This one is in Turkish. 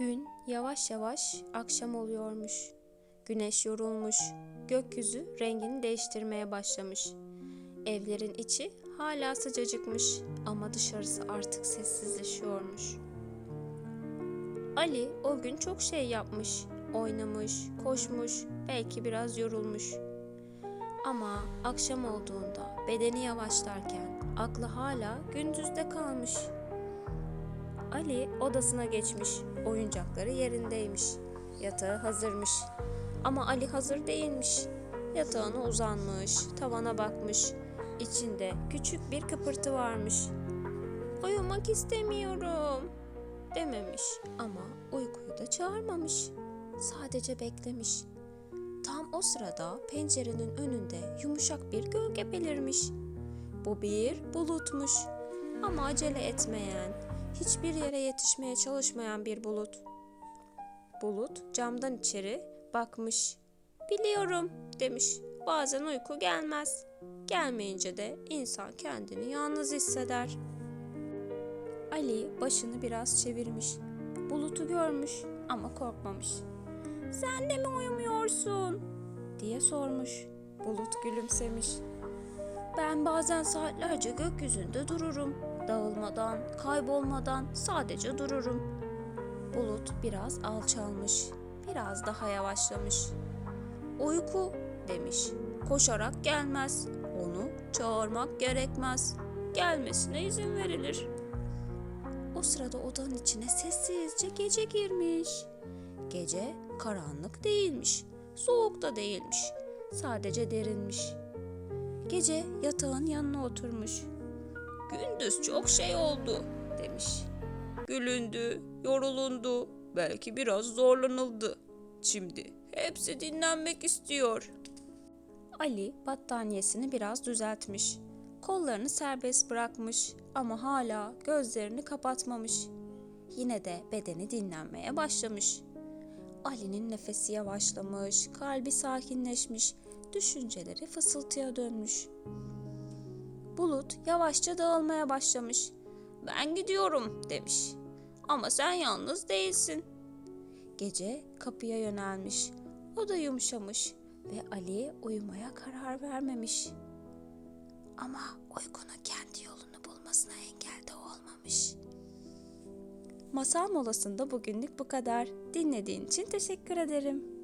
Gün yavaş yavaş akşam oluyormuş. Güneş yorulmuş, gökyüzü rengini değiştirmeye başlamış. Evlerin içi hala sıcacıkmış ama dışarısı artık sessizleşiyormuş. Ali o gün çok şey yapmış, oynamış, koşmuş, belki biraz yorulmuş. Ama akşam olduğunda bedeni yavaşlarken aklı hala gündüzde kalmış. Ali odasına geçmiş. Oyuncakları yerindeymiş. Yatağı hazırmış. Ama Ali hazır değilmiş. Yatağına uzanmış, tavana bakmış. İçinde küçük bir kıpırtı varmış. Uyumak istemiyorum dememiş ama uykuyu da çağırmamış. Sadece beklemiş. Tam o sırada pencerenin önünde yumuşak bir gölge belirmiş. Bu bir bulutmuş ama acele etmeyen, hiçbir yere yetişmeye çalışmayan bir bulut. Bulut camdan içeri bakmış. Biliyorum demiş. Bazen uyku gelmez. Gelmeyince de insan kendini yalnız hisseder. Ali başını biraz çevirmiş. Bulutu görmüş ama korkmamış. Sen de mi uyumuyorsun? diye sormuş. Bulut gülümsemiş. Ben bazen saatlerce gökyüzünde dururum. Dağılmadan, kaybolmadan sadece dururum. Bulut biraz alçalmış, biraz daha yavaşlamış. Uyku demiş. Koşarak gelmez. Onu çağırmak gerekmez. Gelmesine izin verilir. O sırada odanın içine sessizce gece girmiş. Gece karanlık değilmiş, soğuk da değilmiş. Sadece derinmiş. Gece yatağın yanına oturmuş. Gündüz çok şey oldu demiş. Gülündü, yorulundu, belki biraz zorlanıldı. Şimdi hepsi dinlenmek istiyor. Ali battaniyesini biraz düzeltmiş. Kollarını serbest bırakmış ama hala gözlerini kapatmamış. Yine de bedeni dinlenmeye başlamış. Ali'nin nefesi yavaşlamış, kalbi sakinleşmiş, düşünceleri fısıltıya dönmüş. Bulut yavaşça dağılmaya başlamış. Ben gidiyorum demiş. Ama sen yalnız değilsin. Gece kapıya yönelmiş. O da yumuşamış ve Ali uyumaya karar vermemiş. Ama uykunun kendi yolunu bulmasına engel de olmamış. Masal molasında bugünlük bu kadar. Dinlediğin için teşekkür ederim.